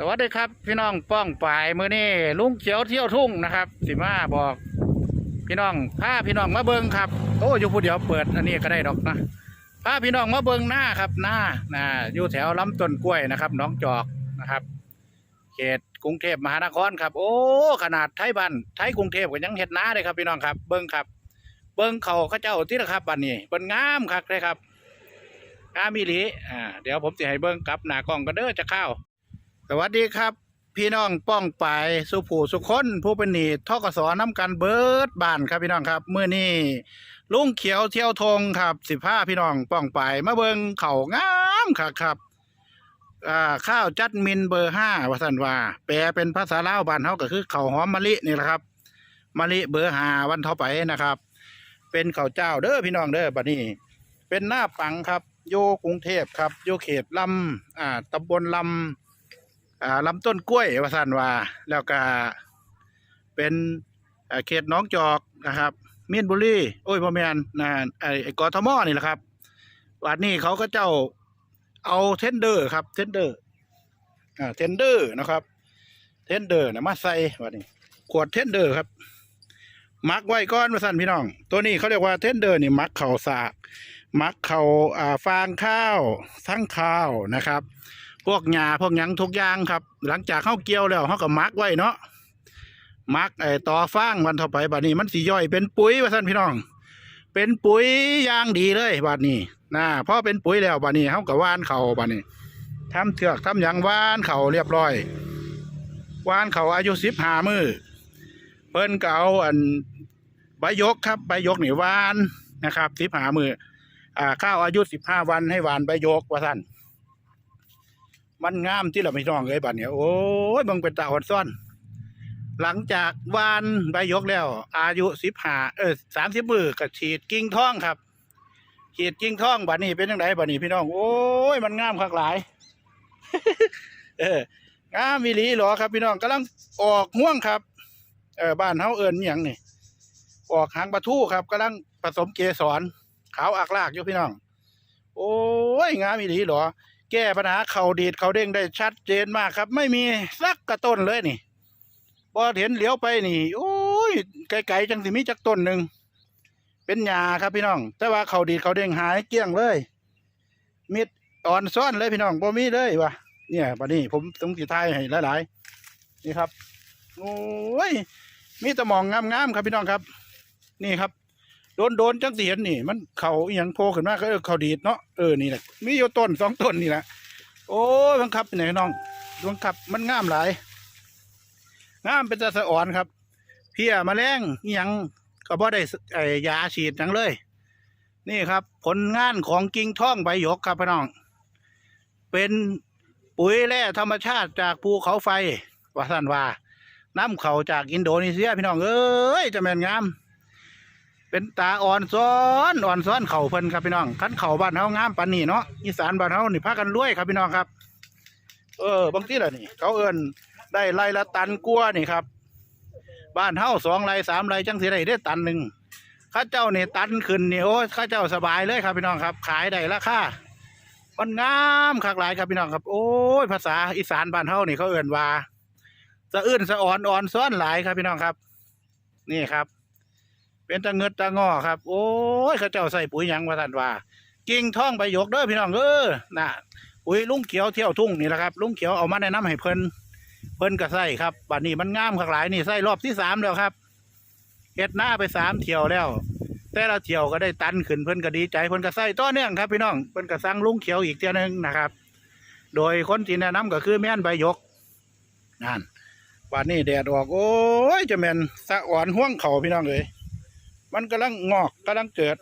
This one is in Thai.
สวัสดีครับพี่น้องป้องปายมือนี่ลุงเขียวเที่ยวทุ่งนะครับ สิมาบอก พี่น้องพาพี่น้องมาเบิงครับโอ้อยู่ผู้เดียวเปิดอันนี้ก็ได้ดอกนะพาพี่น้องมาเบิงหน้าครับหน้านะอยู่แถวลำต้นกล้วยนะครับน้องจอกนะครับ เขตกรุงเทพมหานครครับ โอ้ขนาดไทยบ้านไทยกรุงเทพก็ยังเห็ดหน้าเลยครับ พี่น้องครับ เบิงครับ เบิงเขาเขาเจ้าที่นะครับบันนี้เป็นงามคักเลยครับงามอีหลีอ่าเดี๋ยวผมจะให้เบิงกลับหน้ากล้องก็เด้อจะเข้า สวัสดีครับ พี่น้องป้องปายสุผูสุคนผู้เป็นหนีทกสน้ำกันเบิดบานครับพี่น้องครับเมื่อนี้ลุงเขียวเที่ยวทงครับสิบห้าพี่น้องป้องปายมาเบิงเข่างามครับครับอ่าข้าวจัดมินเบอร์ห้าวสันว่า แปลเป็นภาษาลาวบ้านเขาก็คือเข้าหอมมะลินี่แหละครับมะลิเบอร์ห้าวันเท่าไปนะครับ เป็นเข้าเจ้าเด้อพี่น้องเด้อบัดนี้ เป็นหน้าปังครับ โยกรุงเทพครับ โยเขตลำอ่าตำบลลำ ลำต้นกล้วยว่าสันว่าแล้วก็เป็นเขตน้องจอกนะครับเมียนบุรีโอ้ยพ่อแมนนะไอ้ไอ้กทมอนี่แหละครับวันนี้เขาก็เจ้าเอาเทนเดอร์ครับเทนเดอร์อ่าเทนเดอร์นะครับ เทนเดอร์นะมาใส่วันนี้ขวดเทนเดอร์ครับมักไว้ก้อนมาสั่นพี่น้อง ตัวนี้เขาเรียกว่าเทนเดอร์นี่มักเข่าสาก มักเข่าอ่าฟางข้าวทั้งข้าวนะครับ พวกหญ้าพวกหยังทุกอย่างครับ หลังจากเข้าเกี่ยวแล้วเขาก็มักไว้เนาะมักไอ้ต่อฟางวันต่อไปบัดนี้ มันสิย่อยเป็นปุ๋ยว่าท่านพี่น้อง เป็นปุ๋ยอย่างดีเลยบัดนี้นะพอเป็นปุ๋ยแล้วบัดนี้เขาก็ว่านเขาบัดนี้ทำเถือกทำหยังว่านเขาเรียบร้อยว่านเขาอายุสิบห้ามือเพิ่นก็เอาอันใบยกครับใบยกนี่ว่านนะครับสิบห้ามืออ่าข้าวอายุสิบห้าวันให้หวานใบยกว่าท่าน มันงามที่เราไม่ต้องเลยบัดเนี่ยโอ้ยมึงเป็นตาอ่อนซ่อน หลังจากวานใบยกแล้ว อายุสิบห้าเออสามสิบมือก็ฉีดกิ่งท่องครับ ฉีดกิ่งท่องบัดนี้เป็นยังไงบัดนี้พี่น้อง โอ้ยมันงามคักหลาย เอองามมีหลีหรอครับพี่น้องกำลังออกห่วงครับ เออบ้านเฮาเอิญอย่างนี่ออกหางปลาทูครับกำลังผสมเกสรขาวอักลากอยู่พี่น้อง โอ้ยงามมีหลีหรอ แก้ปัญหาเข่าดีดเข่าเด้งได้ชัดเจนมากครับ ไม่มีสักกระต้นเลยนี่พอเห็นเหลียวไปนี่โอ้ยไกลๆจังสิมีจักต้นหนึ่งเป็นหญ้าครับพี่น้อง แต่ว่าเข่าดีดเข่าเด้งหายเกลี้ยงเลย มิดอ่อนซ่อนเลยพี่น้องบ่มีเลยวะเนี่ยบัดนี้ผมต้องสิทายให้หลายๆนี่ครับโอ้ยมีแตะมองงามๆครับพี่น้องครับ นี่ครับ โดนโดนจังสิเห็นนี่ มันเขาอย่างโผล่ขึ้นมาก็เออเขาดีดเนาะเออนี่แหละมีอยู่ต้นสองต้นนี่แหละโอ้ยบังคับเป็นไหนน้องบังคับมันงามหลายงามเป็นตะสะอ่อนครับ เพี้ยแมลงอหยังก็บ่ได้ไอยาฉีดยังเลย นี่ครับ ผลงานของกิ่งท่องใบหยกครับพี่น้อง เป็นปุ๋ยแร่ธรรมชาติจากภูเขาไฟว่าสันว่าน้ำเขาจากอินโดนีเซียพี่น้องเอ้ยจะแม่นงาม เป็นตาอ่อนซ้อนอ่อนซ้อนเข่าเพิ่นครับพี่น้องคันเข่าบ้านเฮางามปานนี้เนาะอีสานบ้านเฮานี่พากันรวยครับพี่น้องครับ เออบางทีล่ะนี่ เขาเอิ้นได้ไร่ละตันกลัวนี่ครับ บ้านเฮาสองไร่สามไร่จังสิได้ได้ตันหนึ่งข้าเจ้านี่ตันขึ้นนี่โอ้ข้าเจ้าสบายเลยครับพี่น้องครับ ขายได้ราคามันงามคักหลายครับพี่น้องครับ โอ้ยภาษาอีสานบ้านเฮานี่เขาเอิ้นว่าสะอื้นสะอ่อนอ่อนซ้อนหลายครับพี่น้องครับ นี่ครับ เป็นตะเงิดตะงอครับ โอ้ยเขาเจ้าใส่ปุ๋ยหยังว่าท่านว่า กิ่งท่องใบหยกเด้อพี่น้องเออน่ะปุ๋ยลุงเขียวเที่ยวทุ่งนี่แหละครับลุงเขียวเอามาแนะนำให้เพิ่นเพิ่นก็ใส่ครับบัดนี้มันงามขากหลายนี่ใส่รอบที่สามแล้วครับเฮ็ดหน้าไปสามเที่ยวแล้ว แต่ละเที่ยวก็ได้ตันขึ้นเพิ่นก็ดีใจเพิ่นก็ใส่ต่อนเนื่องครับพี่น้องเพิ่นก็สั่งลุงเขียวอีกเที่ยวหนึงนะครับ โดยคนที่แนะนำก็คือแม่นใบหยกนั่นวันนี้แดดออกโอ้ยจะแม่นสะอ่อนห่วงเข่าพี่น้องเลย มันกำลังงอกกำลังเกิด